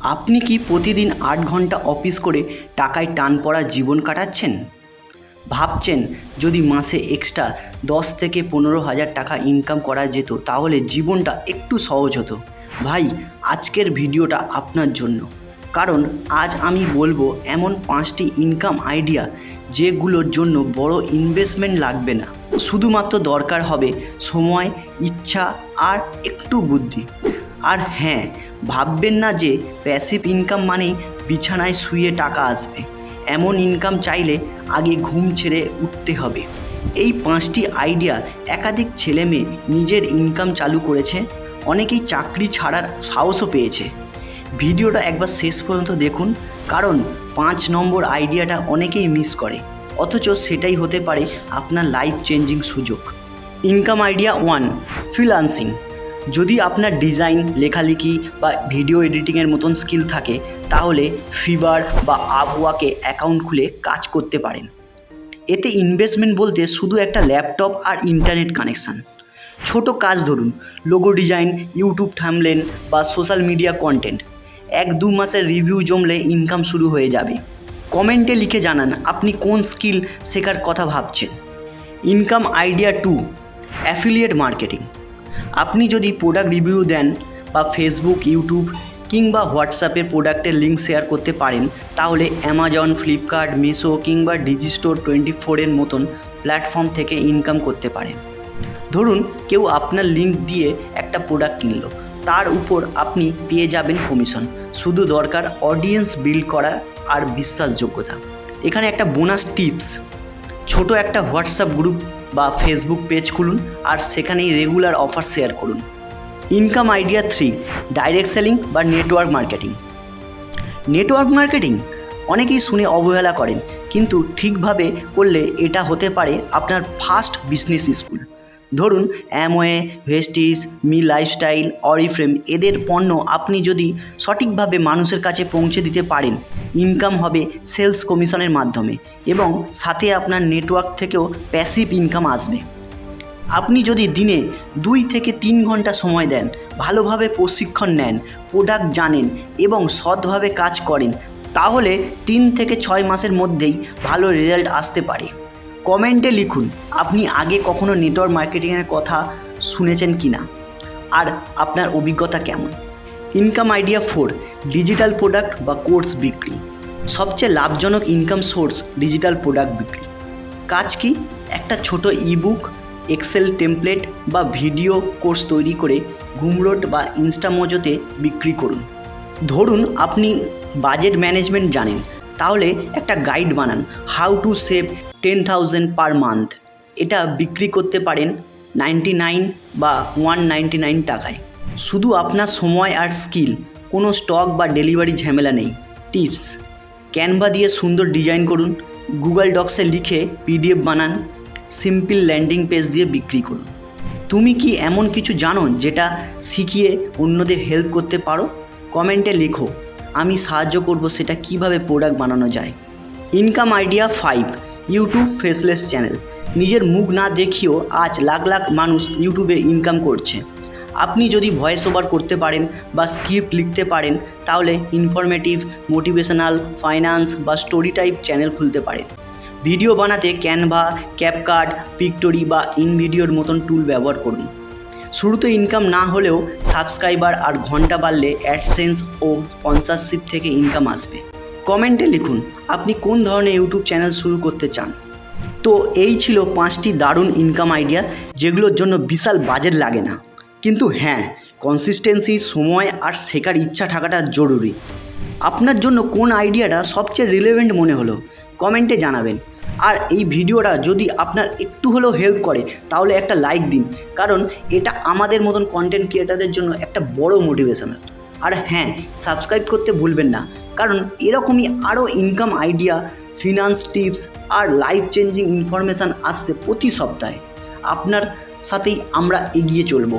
আপনি কি প্রতিদিন আট ঘণ্টা অফিস করে টাকায় টান পড়া জীবন কাটাচ্ছেন? ভাবছেন যদি মাসে এক্সট্রা দশ থেকে পনেরো হাজার টাকা ইনকাম করা যেত, তাহলে জীবনটা একটু সহজ হতো। ভাই, আজকের ভিডিওটা আপনার জন্য। কারণ আজ আমি বলব এমন পাঁচটি ইনকাম আইডিয়া যেগুলোর জন্য বড় ইনভেস্টমেন্ট লাগবে না। শুধুমাত্র দরকার হবে সময়, ইচ্ছা আর একটু বুদ্ধি। আর হ্যাঁ ভাববেন না যে প্যাসিভ ইনকাম মানেই বিছানায় শুয়ে টাকা আসবে। এমন ইনকাম চাইলে আগে ঘুম ছেড়ে উঠতে হবে। এই পাঁচটি আইডিয়া একাধিক ছেলে মেয়ে নিজের ইনকাম চালু করেছে, অনেকেই চাকরি ছাড়ার সাহসও পেয়েছে। ভিডিওটা একবার শেষ পর্যন্ত দেখুন, কারণ পাঁচ নম্বর আইডিয়াটা অনেকেই মিস করে। অথচ সেটাই হতে পারে আপনার লাইফ চেঞ্জিং সুযোগ। ইনকাম আইডিয়া ওয়ান ফ্রিলান্সিং যদি আপনার ডিজাইন, লেখালেখি বা ভিডিও এডিটিংয়ের মতন স্কিল থাকে, তাহলে ফিবার বা আপওয়াকে অ্যাকাউন্ট খুলে কাজ করতে পারেন। এতে ইনভেস্টমেন্ট বলতে শুধু একটা ল্যাপটপ আর ইন্টারনেট কানেকশান। ছোট কাজ ধরুন, লোগো ডিজাইন, ইউটিউব থামলেন বা সোশ্যাল মিডিয়া কন্টেন্ট। এক দু মাসের রিভিউ জমলে ইনকাম শুরু হয়ে যাবে। কমেন্টে লিখে জানান, আপনি কোন স্কিল শেখার কথা ভাবছেন? Income idea two, affiliate marketing. আপনি যদি প্রোডাক্ট রিভিউ দেন বা ফেসবুক ইউটিউব কিংবা হোয়াটসঅ্যাপে প্রোডাক্টের লিঙ্ক শেয়ার করতে পারেন, তাহলে অ্যামাজন ফ্লিপকার্ট মিশো কিংবা ডিজিস্টোর টোয়েন্টি ফোরের মতন প্ল্যাটফর্ম থেকে ইনকাম করতে পারেন। ধরুন কেউ আপনার লিঙ্ক দিয়ে একটা প্রোডাক্ট কিনল, তার উপর আপনি পেয়ে যাবেন কমিশন শুধু দরকার অডিয়েন্স বিল্ড করা আর বিশ্বাসযোগ্যতা। এখানে একটা বোনাস টিপস ছোট একটা হোয়াটসঅ্যাপ গ্রুপ বা ফেসবুক পেজ খুলুন আর সেখানেই রেগুলার অফার শেয়ার করুন। Income idea three direct selling বা নেটওয়ার্ক মার্কেটিং নেটওয়ার্ক মার্কেটিং অনেকেই শুনে অবহেলা করেন, কিন্তু ঠিকভাবে করলে এটা হতে পারে আপনার ফার্স্ট বিজনেস স্কুল ধরুন Amway Vestige, Mi Lifestyle, Oriflame, এদের পণ্য আপনি যদি সঠিকভাবে মানুষের কাছে পৌঁছে দিতে পারেন, ইনকাম হবে সেলস কমিশনের মাধ্যমে এবং সাথে আপনার নেটওয়ার্ক থেকেও প্যাসিভ ইনকাম আসবে। আপনি যদি দিনে দুই থেকে তিন ঘণ্টা সময় দেন, ভালোভাবে প্রশিক্ষণ নেন, প্রোডাক্ট জানেন এবং সৎভাবে কাজ করেন, তাহলে তিন থেকে ছয় মাসের মধ্যেই ভালো রেজাল্ট আসতে পারে। কমেন্টে লিখুন, আপনি আগে কখনো নেটওয়ার্ক মার্কেটিংয়ের কথা শুনেছেন কি না আর আপনার অভিজ্ঞতা কেমন? Income idea four digital product বা কোর্স বিক্রি। সবচেয়ে লাভজনক ইনকাম সোর্স ডিজিটাল প্রোডাক্ট বিক্রি। কাজ কি? একটা ছোট ইবুক এক্সেল টেমপ্লেট বা ভিডিও কোর্স তৈরি করে গুমরোড বা ইনস্টামোজোতে বিক্রি করুন। ধরুন আপনি বাজেট ম্যানেজমেন্ট জানেন, তাহলে একটা গাইড বানান how to save ten thousand per month এটা বিক্রি করতে পারেন নাইনটি নাইন বা ওয়ান নাইনটি নাইন টাকায়। শুধু আপনার সময় আর স্কিল কোনো স্টক বা ডেলিভারি ঝামেলা নেই। টিপস ক্যানভা দিয়ে সুন্দর ডিজাইন করুন গুগল ডক্সে লিখে পিডিএফ বানান সিম্পল ল্যান্ডিং পেজ দিয়ে বিক্রি করুন। তুমি কি এমন কিছু জানো যেটা শিখিয়ে অন্যদের হেল্প করতে পারো? কমেন্টে লেখো, আমি সাহায্য করব সেটা কীভাবে প্রোডাক্ট বানানো যায়। Income idea five YouTube faceless channel নিজের মুখ না দেখিয়েও আজ লাখ লাখ মানুষ ইউটিউবে ইনকাম করছে। আপনি যদি ভয়েস ওভার করতে পারেন বা স্ক্রিপ্ট লিখতে পারেন, তাহলে ইনফরমেটিভ মোটিভেশনাল ফাইন্যান্স বা স্টোরি টাইপ চ্যানেল খুলতে পারেন। ভিডিও বানাতে ক্যানভা ক্যাপকার্ড পিকটোরি বা ইনভিডিওর মতন টুল ব্যবহার করুন। শুরুতে ইনকাম না হলেও সাবস্ক্রাইবার আর ঘণ্টা বাড়লে অ্যাডসেন্স ও স্পন্সরশিপ থেকে ইনকাম আসবে। কমেন্টে লিখুন, আপনি কোন ধরনের ইউটিউব চ্যানেল শুরু করতে চান? তো এই ছিল পাঁচটি দারুণ ইনকাম আইডিয়া যেগুলোর জন্য বিশাল বাজেট লাগে না। কিন্তু হ্যাঁ কনসিস্টেন্সি সময় আর শেখার ইচ্ছা থাকাটা জরুরি। আপনার জন্য কোন আইডিয়াটা সবচেয়ে রিলেভেন্ট মনে হলো, কমেন্টে জানাবেন। আর এই ভিডিওটা যদি আপনার একটু হলেও হেল্প করে, তাহলে একটা লাইক দিন। কারণ এটা আমাদের মতন কন্টেন্ট ক্রিয়েটারদের জন্য একটা বড় মোটিভেশনাল আর হ্যাঁ সাবস্ক্রাইব করতে ভুলবেন না। কারণ এরকমই আরও ইনকাম আইডিয়া ফিনান্স টিপস আর লাইফ চেঞ্জিং ইনফরমেশান আসছে প্রতি সপ্তাহে। আপনার সাথেই আমরা এগিয়ে চলবো।